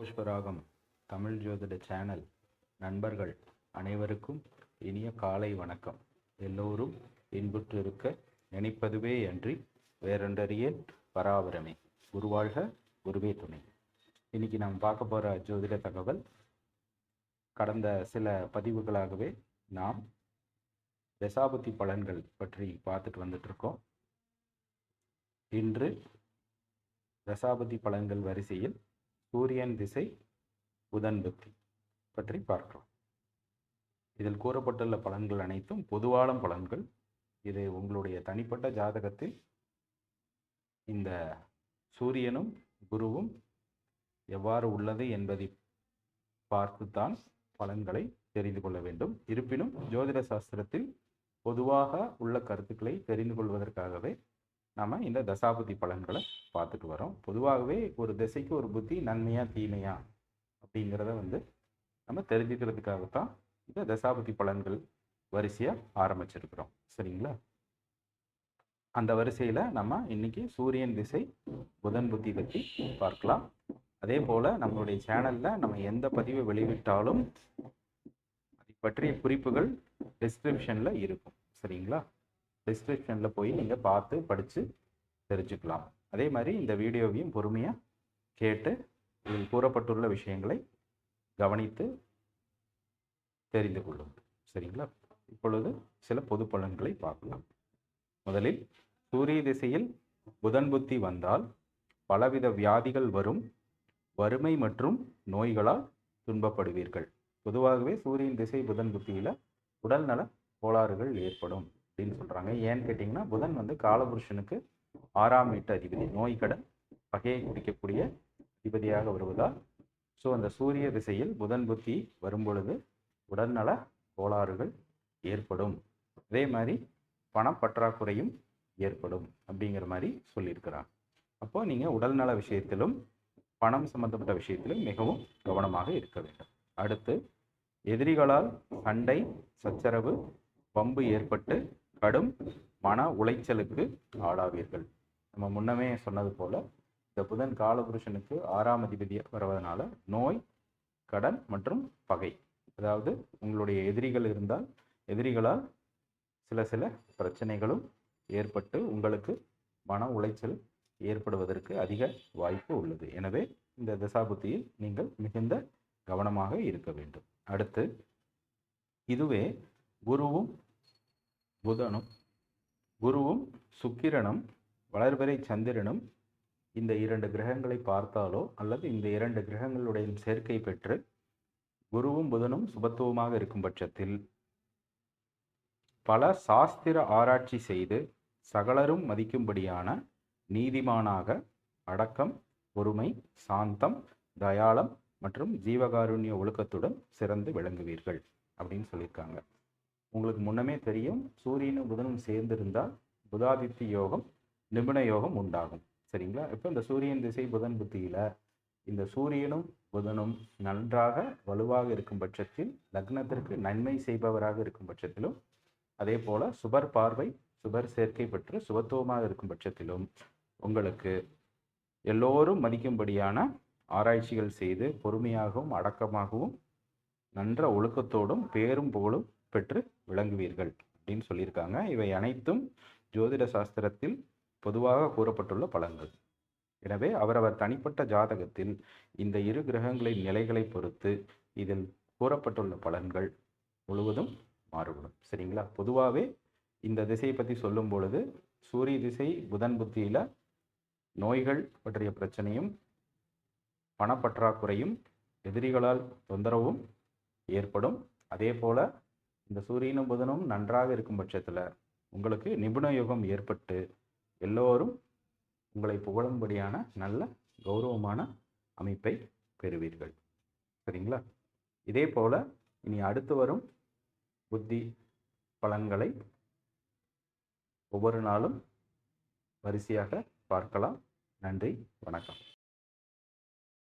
புஷ்பராகம் தமிழ் ஜோதிட சேனல் நண்பர்கள் அனைவருக்கும் இனிய காலை வணக்கம். எல்லோரும் இன்புற்று இருக்க நினைப்பதுவே அன்றி வேறொன்றறியேன் பராபரமே. குருவாழ்க குருவே துணை. இன்னைக்கு நாம் பார்க்க போகிற ஜோதிட தகவல் கடந்த சில பதிவுகளாகவே நாம் தசாபதி பலன்கள் பற்றி பார்த்துட்டு வந்துட்ருக்கோம் இன்று தசாபதி பலன்கள் வரிசையில் சூரியன் திசை புதன் பக்தி பற்றி பார்க்கலாம். இதில் கூறப்பட்டுள்ள பலன்கள் அனைத்தும் பொதுவான பலன்கள். இது உங்களுடைய தனிப்பட்ட ஜாதகத்தில் இந்த சூரியனும் குருவும் எவ்வாறு உள்ளது என்பதை பார்த்துத்தான் பலன்களை தெரிந்து கொள்ள வேண்டும். இருப்பினும் ஜோதிட சாஸ்திரத்தில் பொதுவாக உள்ள கருத்துக்களை தெரிந்து கொள்வதற்காகவே நம்ம இந்த தசாபதி பலன்களை பார்த்துட்டு வரோம். பொதுவாகவே ஒரு திசைக்கு ஒரு புத்தி நன்மையா தீமையா அப்படிங்கிறத வந்து நம்ம தெரிஞ்சுக்கிறதுக்காகத்தான் இந்த தசாபதி பலன்கள் வரிசையாக ஆரம்பிச்சிருக்கிறோம். சரிங்களா? அந்த வரிசையில் நம்ம இன்னைக்கு சூரியன் திசை புதன் புத்தி பற்றி பார்க்கலாம். அதே போல் நம்மளுடைய சேனலில் நம்ம எந்த பதிவை வெளியிட்டாலும் அதை பற்றிய குறிப்புகள் டிஸ்கிரிப்ஷனில் இருக்கும். சரிங்களா? டிஸ்கிரிப்ஷனில் போய் நீங்கள் பார்த்து படித்து தெரிஞ்சுக்கலாம். அதே மாதிரி இந்த வீடியோவையும் பொறுமையாக கேட்டு இதில் கூறப்பட்டுள்ள விஷயங்களை கவனித்து தெரிந்து கொள்ளும் சரிங்களா? இப்பொழுது சில பொது பலன்களை பார்க்கலாம். முதலில் சூரிய திசையில் புதன் புத்தி வந்தால் பலவித வியாதிகள் வரும் வறுமை மற்றும் நோய்களால் துன்பப்படுவீர்கள். பொதுவாகவே சூரியன் திசை புதன் புத்தியில் உடல்நல கோளாறுகள் ஏற்படும். அப்படின்னு சொல்கிறாங்க ஏன்னு கேட்டிங்கன்னா புதன் வந்து காலபுருஷனுக்கு ஆறாம் வீட்டு அதிபதி. நோய் கடன் பகையை குடிக்கக்கூடிய அதிபதியாக வருவதால் ஸோ அந்த சூரிய திசையில் புதன் புத்தி வரும்பொழுது உடல்நல கோளாறுகள் ஏற்படும். அதே மாதிரி பணப்பற்றாக்குறையும் ஏற்படும் அப்படிங்கிற மாதிரி சொல்லியிருக்கிறாங்க அப்போ நீங்கள் உடல்நல விஷயத்திலும் பணம் சம்பந்தப்பட்ட விஷயத்திலும் மிகவும் கவனமாக இருக்க வேண்டும். அடுத்து எதிரிகளால் சண்டை சச்சரவு பம்பு ஏற்பட்டு கடும் மன உளைச்சலுக்கு ஆளாவீர்கள். நம்ம முன்னமே சொன்னது போல இந்த புதன் காலபுருஷனுக்கு ஆறாம் அதிபதியாக வருவதனால நோய் கடன் மற்றும் பகை. அதாவது உங்களுடைய எதிரிகள் இருந்தால் எதிரிகளால் சில சில பிரச்சனைகளும் ஏற்பட்டு உங்களுக்கு மன உளைச்சல் ஏற்படுவதற்கு அதிக வாய்ப்பு உள்ளது. எனவே இந்த தசாபுத்தியில் நீங்கள் மிகுந்த கவனமாக இருக்க வேண்டும். அடுத்து இதுவே குருவும் புதனும் குருவும் சுக்கிரனும் வளர்பிறை சந்திரனும் இந்த இரண்டு கிரகங்களை பார்த்தாலோ அல்லது இந்த இரண்டு கிரகங்களுடைய சேர்க்கை பெற்று குருவும் புதனும் சுபத்துவமாக இருக்கும் பட்சத்தில் பல சாஸ்திர ஆராய்ச்சி செய்து சகலரும் மதிக்கும்படியான நீதிமானாக அடக்கம் பொறுமை சாந்தம் தயாளம் மற்றும் ஜீவகாருண்ய ஒழுக்கத்துடன் சிறந்து விளங்குவீர்கள் அப்படின்னு சொல்லியிருக்காங்க. உங்களுக்கு முன்னமே தெரியும் சூரியனும் புதனும் சேர்ந்திருந்தால் புதாதித்ய யோகம் நிபுண யோகம் உண்டாகும். சரிங்களா? இப்போ இந்த சூரியன் திசை புதன் புத்தியில் இந்த சூரியனும் புதனும் நன்றாக வலுவாக இருக்கும் பட்சத்தில் லக்னத்திற்கு நன்மை செய்பவராக இருக்கும் பட்சத்திலும் அதே போல சுபர் பார்வை சுபர் சேர்க்கை பெற்று சுபத்துவமாக இருக்கும் பட்சத்திலும் உங்களுக்கு எல்லோரும் மதிக்கும்படியான ஆராய்ச்சிகள் செய்து பொறுமையாகவும் அடக்கமாகவும் நன்ற ஒழுக்கத்தோடும் பேரும் புகழும் பெற்று விளங்குவீர்கள் அப்படின்னு சொல்லியிருக்காங்க. இவை அனைத்தும் ஜோதிட சாஸ்திரத்தில் பொதுவாக கூறப்பட்டுள்ள பலன்கள். எனவே அவரவர் தனிப்பட்ட ஜாதகத்தில் இந்த இரு கிரகங்களின் நிலைகளை பொறுத்து இதில் கூறப்பட்டுள்ள பலன்கள் முழுவதும் மாறுபடும். சரிங்களா? பொதுவாகவே இந்த திசையை பற்றி சொல்லும் பொழுது சூரிய திசை புதன் புத்தியில் நோய்கள் பற்றிய பிரச்சனையும் பணப்பற்றாக்குறையும் எதிரிகளால் தொந்தரவும் ஏற்படும். அதே போல் இந்த சூரியனும் புதனும் நன்றாக இருக்கும் பட்சத்தில் உங்களுக்கு நிபுண யுகம் ஏற்பட்டு எல்லோரும் உங்களை புகழும்படியான நல்ல கௌரவமான அமைப்பை பெறுவீர்கள். சரிங்களா? இதே போல் இனி அடுத்து வரும் புத்தி பலன்களை ஒவ்வொரு நாளும் வரிசையாக பார்க்கலாம். நன்றி வணக்கம்.